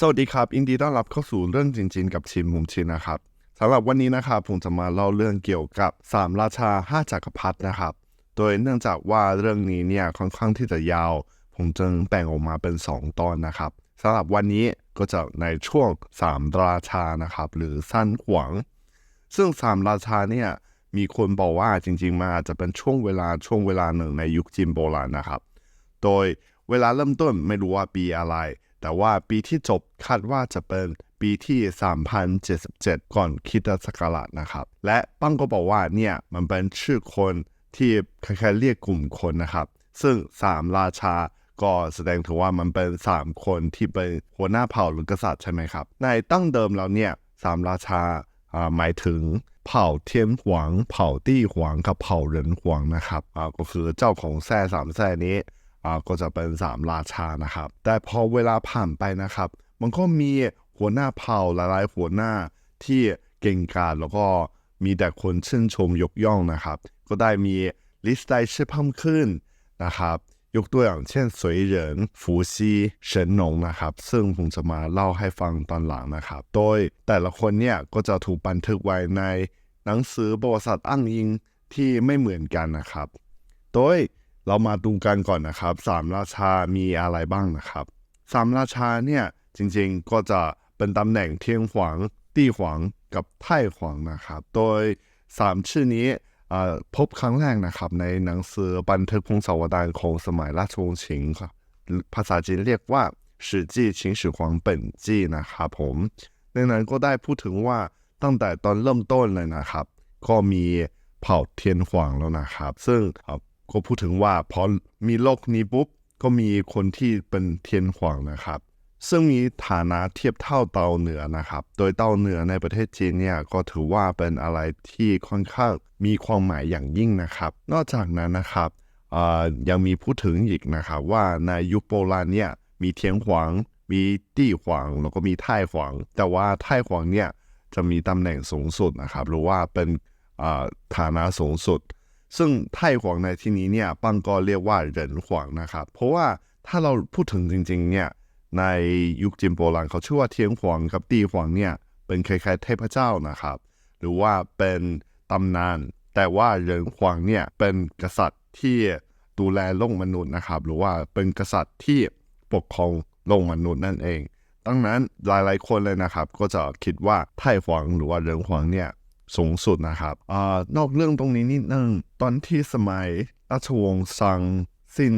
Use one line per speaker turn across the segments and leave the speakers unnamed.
สวัสดีครับยินดีต้อนรับเข้าสู่เรื่องจริงๆ กับชิมมุมชินนะครับสำหรับวันนี้นะครับผมจะมาเล่าเรื่องเกี่ยวกับ 3 ราชา 5จักรพรรดินะครับ โดยเนื่องจากว่าเรื่องนี้เนี่ยค่อนข้างที่จะยาว ผมจึงแบ่งออกมาเป็น 2 ตอนนะครับสำหรับวันนี้ก็จะในช่วง 3 ราชานะครับหรือสั้นหวงซึ่ง 3 ราชาเนี่ยมีคนบอกว่าจริงๆมันอาจจะเป็นช่วงเวลาช่วงเวลาหนึ่งในยุคจีนโบราณนะครับ โดยเวลาเริ่มต้นไม่รู้ว่าปีอะไร แต่ว่าปีที่จบคาดว่าจะเป็นปีที่ 3077 ก่อนคริดศักราชนะครับ และปังก็บอกว่าเนี่ยมันเป็นชื่อคนที่คล้ายๆเรียกกลุ่มคนนะครับ ซึ่ง 3 ราชาก็แสดงถึงว่ามันเป็น 3 คนที่เป็นหัวหน้าเผ่าหรือกษัตริย์ใช่ไหมครับ ในตั้งเดิมแล้วเนี่ยสามราชาหมายถึงเผ่าเทียนหวางเผ่าตี้หวางกับเผ่าเหรินหวางนะครับก็คือเจ้าของแท่สามแท่นี้ ก็จะเป็นสามราชานะครับ แต่พอเวลาผ่านไปนะครับ มันก็มีหัวหน้าเผ่าหลายๆหัวหน้าที่เก่งกาจแล้วก็มีแต่คนชื่นชมยกย่องนะครับ ก็ได้มีลิสต์รายชื่อเพิ่มขึ้นนะครับยกตัวอย่างเช่นสวยเหรินฟูซีเฉินหนงนะครับ ซึ่งผมจะมาเล่าให้ฟังตอนหลังนะครับ โดยแต่ละคนเนี่ยก็จะถูกบันทึกไว้ในหนังสือประวัติศาสตร์อ้างอิงที่ไม่เหมือนกันนะครับ โดย เรามาดูกันก่อนนะครับสามราชามีอะไรบ้างนะครับสามราชาเนี่ยจริงๆก็จะเป็นตำแหน่งเทียงหวัง ตี้หวังกับไท่หวังนะครับ โดยสามชื่อนี้พบครั้งแรกนะครับ ในหนังสือบันทึกพงศาวดารของสมัยราชวงศ์ชิงครับภาษาจีนเรียกว่าสืจีชิงสืหวังเปิ่นจีนะครับผมในนั้นก็ได้พูดถึงว่าตั้งแต่ตอนเริ่มต้นเลยนะครับ ก็มีเผ่าเทียนหวังแล้วนะครับ ซึ่ง ก็พูดถึงว่าพอมีโลกนี้ปุ๊บก็มีคนที่เป็นเทียนหวางนะครับ ซึ่งมีฐานะเทียบเท่าเตาเหนือนะครับ โดยเตาเหนือในประเทศจีนเนี่ยก็ถือว่าเป็นอะไรที่ค่อนข้างมีความหมายอย่างยิ่งนะครับ นอกจากนั้นนะครับยังมีพูดถึงอีกนะครับว่าในยุคโบราณเนี่ยมีเทียนหวาง มีตี้หวางแล้วก็มีไท่หวาง แต่ว่าไท่หวางเนี่ยจะมีตำแหน่งสูงสุดนะครับหรือว่าเป็นฐานะสูงสุด ซึ่งไท่หวงในที่นี้เนี่ยปังก็เรียกว่าเหรินหวงนะครับ เพราะว่าถ้าเราพูดถึงจริงๆเนี่ยในยุคจีนโบราณเขาชื่อว่าเทียงหวงกับตีหวงเนี่ยเป็นคล้ายๆเทพเจ้านะครับ หรือว่าเป็นตำนาน แต่ว่าเหรินหวงเนี่ยเป็นกษัตริย์ที่ดูแลโลกมนุษย์นะครับ หรือว่าเป็นกษัตริย์ที่ปกครองโลกมนุษย์นั่นเองดังนั้นหลายๆคนเลยนะครับ ก็จะคิดว่าไท่หวงหรือว่าเหรินหวงเนี่ย สูงสุดนะครับอนอกเรื่องตรงนี้นิดนึงตอนที่สมัยราชวงศ์ซังสิ้น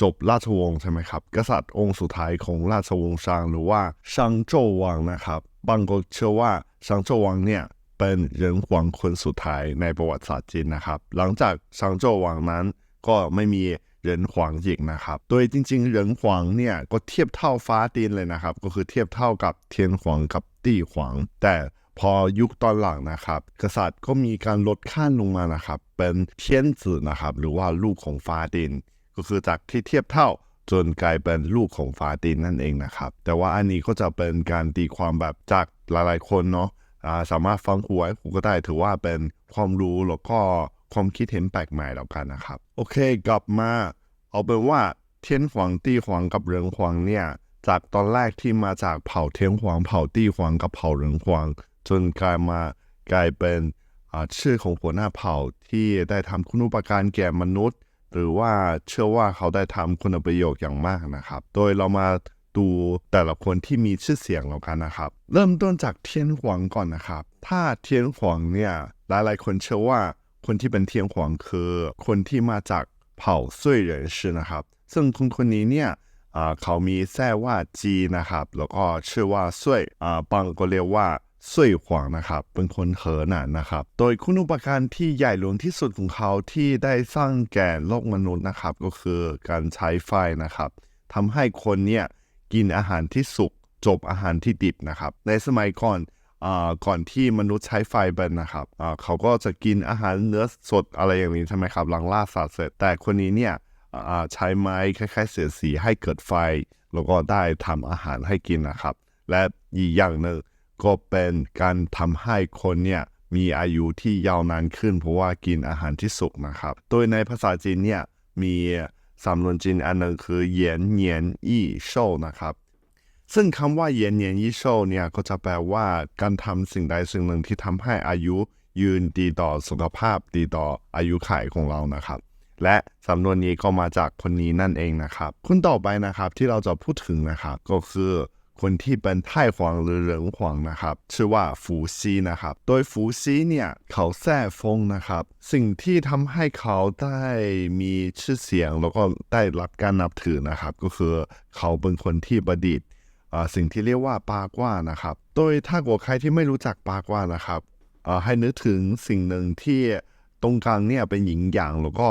จบราชวงศ์ใช่ไหมครับ กษัตริย์องค์สุดท้ายของราชวงศ์ซังหรือว่าซังโจววังนะครับบางก็เชื่อว่าซังโจววังเนี่ยเป็นเหรินหวางคนสุดท้ายในประวัติศาสตร์จีนนะครับ หลังจากซังโจววังนั้นก็ไม่มีเหรินหวางอีกนะครับ โดยจริงๆเหรินหวางเนี่ยก็เทียบเท่าฟ้าดินเลยนะครับ ก็คือเทียบเท่ากับเทียนหวางกับตี้หวางแต่ พอยุคตอนหลังนะครับ กษัตริย์ก็มีการลดขั้นลงมานะครับ เป็นเทียนจื่อนะครับ หรือว่าลูกของฟ้าดิน ก็คือจากที่เทียบเท่าจนกลายเป็นลูกของฟ้าดินนั่นเองนะครับ แต่ว่าอันนี้ก็จะเป็นการตีความแบบจากหลายๆ คนเนาะสามารถฟังหูไว้หูก็ได้ถือว่าเป็นความรู้แล้วก็ความคิดเห็นแปลกใหม่แล้วกันนะครับ โอเคกลับมา เอาเป็นว่าเทียนหวางตี้หวางกับเหริงหวางเนี่ยจากตอนแรกที่มาจากเผ่าเทียนหวางเผ่าตี้หวางกับเผ่าเหริงหวาง จนกลายมากลายเป็นชื่อของหัวหน้าเผ่าที่ได้ทำคุณูปการแก่มนุษย์ หรือว่าเชื่อว่าเขาได้ทำคุณประโยชน์อย่างมากนะครับ โดยเรามาดูแต่ละคนที่มีชื่อเสียงแล้วกันนะครับ เริ่มต้นจากเทียนหวงก่อนนะครับ ถ้าเทียนหวงเนี่ยหลายๆคนเชื่อว่าคนที่เป็นเทียนหวงคือ คนที่มาจากเผ่าซุยเหรินชื่อนะครับ ซึ่งคนคนนี้เนี่ยเขามีแท้ว่าจีนะครับ แล้วก็ชื่อว่าซุยบางก็เรียกว่า ซุยหวางนะครับ เป็นคนเหอหนานนะครับ โดยคุณอุปการที่ใหญ่หลวงที่สุดของเขาที่ได้สร้างแก่โลกมนุษย์นะครับ ก็คือการใช้ไฟนะครับทำให้คนเนี่ยกินอาหารที่สุกจบอาหารที่ดิบนะครับ ในสมัยก่อนอ่าก่อนที่มนุษย์ใช้ไฟเป็นนะครับอ่าเขาก็จะกินอาหารเนื้อสดอะไรอย่างนี้ใช่ไหมครับหลังล่าสัตว์เสร็จ แต่คนนี้เนี่ยอ่าใช้ไม้คล้ายๆ เสียสีให้เกิดไฟ แล้วก็ได้ทำอาหารให้กินนะครับ และอีกอย่างหนึ่ง ก็เป็นการทำให้คนเนี่ยมีอายุที่ยาวนานขึ้น เพราะว่ากินอาหารที่สุกนะครับ โดยในภาษาจีนเนี่ยมีสำนวนจีนอันหนึ่งคือเหยียนเหยียนอี้โชนะครับ ซึ่งคำว่าเย็นเย็นยี่โชเนี่ยก็จะแปลว่าการทำสิ่งใดสิ่งหนึ่งที่ทำให้อายุยืนดีต่อสุขภาพดีต่ออายุขัยของเรานะครับ และสำนวนนี้ก็มาจากคนนี้นั่นเองนะครับคนต่อไปนะครับที่เราจะพูดถึงนะครับก็คือ คนที่เป็นไท่หวางหรือเหริงหวางนะครับ ชื่อว่าฟูซีนะครับ โดยฟูซีเนี่ยเขาแท้ฟงนะครับ สิ่งที่ทำให้เขาได้มีชื่อเสียงแล้วก็ได้รับการนับถือนะครับ ก็คือเขาเป็นคนที่ประดิษฐ์สิ่งที่เรียกว่าปากว่านะครับ โดยถ้าเกิดใครที่ไม่รู้จักปากว่านะครับให้นึกถึงสิ่งหนึ่งที่ตรงกลางเนี่ยเป็นหญิงหยางแล้วก็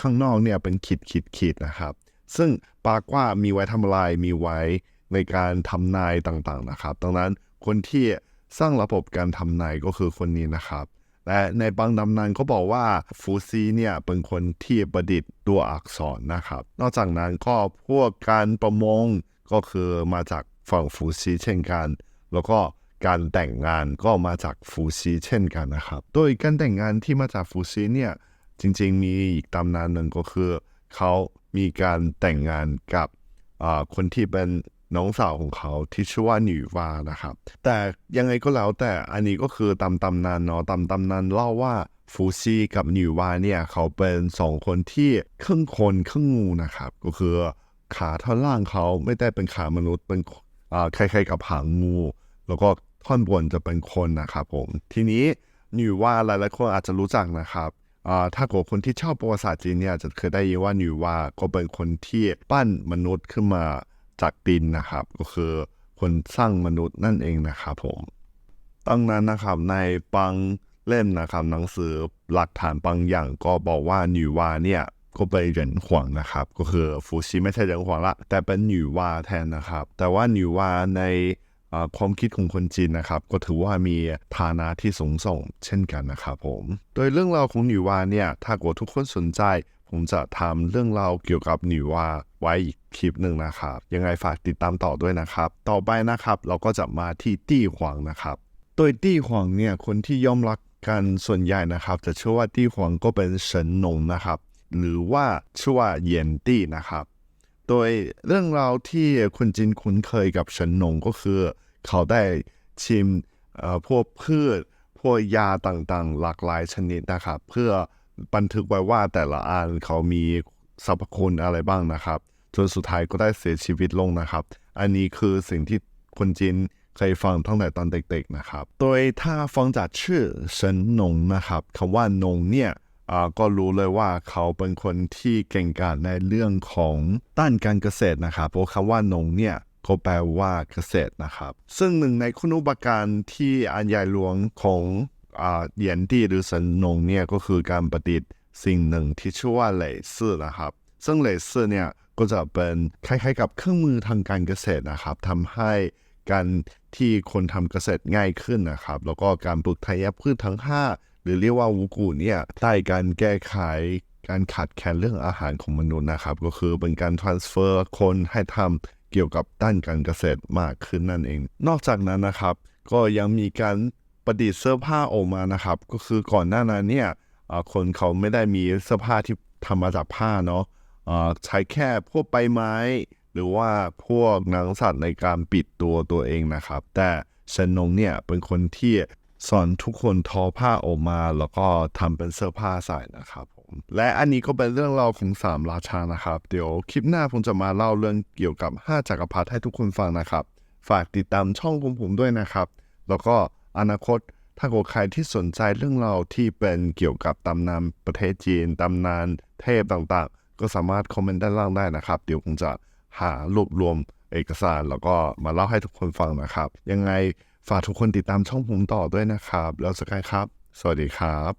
ข้างนอกเนี่ยเป็นขีดขีดขีดนะครับ ซึ่งปากว่ามีไว้ทำอะไรมีไว้ ในการทำนายต่างๆนะครับ ดังนั้นคนที่สร้างระบบการทำนายก็คือคนนี้นะครับและในบางตำนานก็บอกว่าฟูซีเนี่ยเป็นคนที่ประดิษฐ์ตัวอักษรนะครับ นอกจากนั้นก็พวกการประมงก็คือมาจากฝั่งฟูซีเช่นกัน แล้วก็การแต่งงานก็มาจากฟูซีเช่นกันนะครับ โดยการแต่งงานที่มาจากฟูซีเนี่ยจริงๆ มีอีกตำนานหนึ่งก็คือ เขามีการแต่งงานกับคนที่เป็น น้องสาวของเขาที่ชื่อว่าหนีวานะครับ แต่ยังไงก็แล้วแต่อันนี้ก็คือตามตำนานเนาะตามตำนานเล่าว่าฟูซี่กับหนีวาเนี่ยเขาเป็นสองคนที่ครึ่งคนครึ่งงูนะครับ ก็คือขาท่อนล่างเขาไม่ได้เป็นขามนุษย์เป็นอ่าคล้ายๆกับหางงู แล้วก็ท่อนบนจะเป็นคนนะครับผม ทีนี้หนิวว่าหลายๆคนอาจจะรู้จักนะครับอ่าถ้าเกิดคนที่ชอบประวัติศาสตร์จีนเนี่ยจะเคยได้ยินว่าหนิวว่าก็เป็นคนที่ปั้นมนุษย์ขึ้นมา จากดินนะครับ ก็คือคนสร้างมนุษย์นั่นเองนะครับผมตั้งนั้นนะครับในบางเล่มนะครับหนังสือหลักฐานบางอย่างก็บอกว่าหนิวาเนี่ยก็เป็นเหรินหวงนะครับ ก็คือฟูชิไม่ใช่เหรินหวงละแต่เป็นหนิวาแทนนะครับ แต่ว่าหนิวาในความคิดของคนจีนนะครับ ก็ถือว่ามีฐานะที่สูงส่งเช่นกันนะครับผม โดยเรื่องราวของหนิวาเนี่ยถ้าเกิดทุกคนสนใจผมจะทำเรื่องราวเกี่ยวกับหนิวาไว้อีกคลิปหนึ่งนะครับ ยังไงฝากติดตามต่อด้วยนะครับ ต่อไปนะครับเราก็จะมาที่ตี้หวางนะครับโดยตี้หวางเนี่ยคนที่ยอมรับกันส่วนใหญ่นะครับ จะเชื่อว่าตี้หวางก็เป็นเฉินหนงนะครับ หรือว่าชื่อว่าเยียนตี้นะครับ โดยเรื่องราวที่คนจีนคุ้นเคยกับเฉินหนงก็คือ เขาได้ชิมเอ่อพวกพืช พวกยาต่างๆ หลากหลายชนิดนะครับ เพื่อ บันทึกไว้ว่าแต่ละอันเขามีสรรพคุณอะไรบ้างนะครับ จนสุดท้ายก็ได้เสียชีวิตลงนะครับ อันนี้คือสิ่งที่คนจีนเคยฟังตั้งแต่ตอนเด็กๆนะครับ โดยถ้าฟังจากชื่อเฉินหนงนะครับคำว่าหนงเนี่ยก็รู้เลยว่าเขาเป็นคนที่เก่งกาจในเรื่องของด้านการเกษตรนะครับ เพราะคำว่านงเนี่ยก็แปลว่าเกษตรนะครับ ซึ่งหนึ่งในคุณุปการที่อันใหญ่หลวงของ เหยียนตี้หรือสันนงเนี่ยก็คือการประดิษฐ์สิ่งหนึ่งที่ชื่อว่าเหล่ซื่อนะครับ ซึ่งเหล่ซื่อเนี่ยก็จะเป็นคล้ายๆกับเครื่องมือทางการเกษตรนะครับทำให้การที่คนทำเกษตรง่ายขึ้นนะครับ แล้วก็การปลูกธัญพืชทั้ง 5 หรือเรียกว่าวูกูเนี่ยได้การแก้ไขการขาดแคลนเรื่องอาหารของมนุษย์นะครับ ก็คือเป็นการ transfer คนให้ทำเกี่ยวกับด้านการเกษตรมากขึ้นนั่นเอง นอกจากนั้นนะครับ ก็ยังมีการ ประดิษฐ์เสื้อผ้าออกมานะครับ ก็คือก่อนหน้านั้นเนี่ยคนเขาไม่ได้มีเสื้อผ้าที่ทำมาจากผ้าเนาะใช้แค่พวกใบไม้ หรือว่าพวกหนังสัตว์ในการปิดตัวตัวเองนะครับ แต่เชนนงเนี่ยเป็นคนที่สอนทุกคนทอผ้าออกมาแล้วก็ทำเป็นเสื้อผ้าใส่นะครับผมและอันนี้ก็เป็นเรื่องราวของสามราชานะครับ เดี๋ยวคลิปหน้าผมจะมาเล่าเรื่องเกี่ยวกับ 5จักรพรรดิให้ทุกคนฟังนะครับ ฝากติดตามช่องของผมด้วยนะครับ แล้วก็ อนาคตถ้าเกิดใครที่สนใจเรื่องราวที่เป็นเกี่ยวกับตำนานประเทศจีนตำนานเทพต่างๆ ก็สามารถคอมเมนต์ด้านล่างได้นะครับ เดี๋ยวผมจะหารวบรวมเอกสาร แล้วก็มาเล่าให้ทุกคนฟังนะครับ ยังไงฝากทุกคนติดตามช่องผมต่อด้วยนะครับ แล้วสกายครับ สวัสดีครับ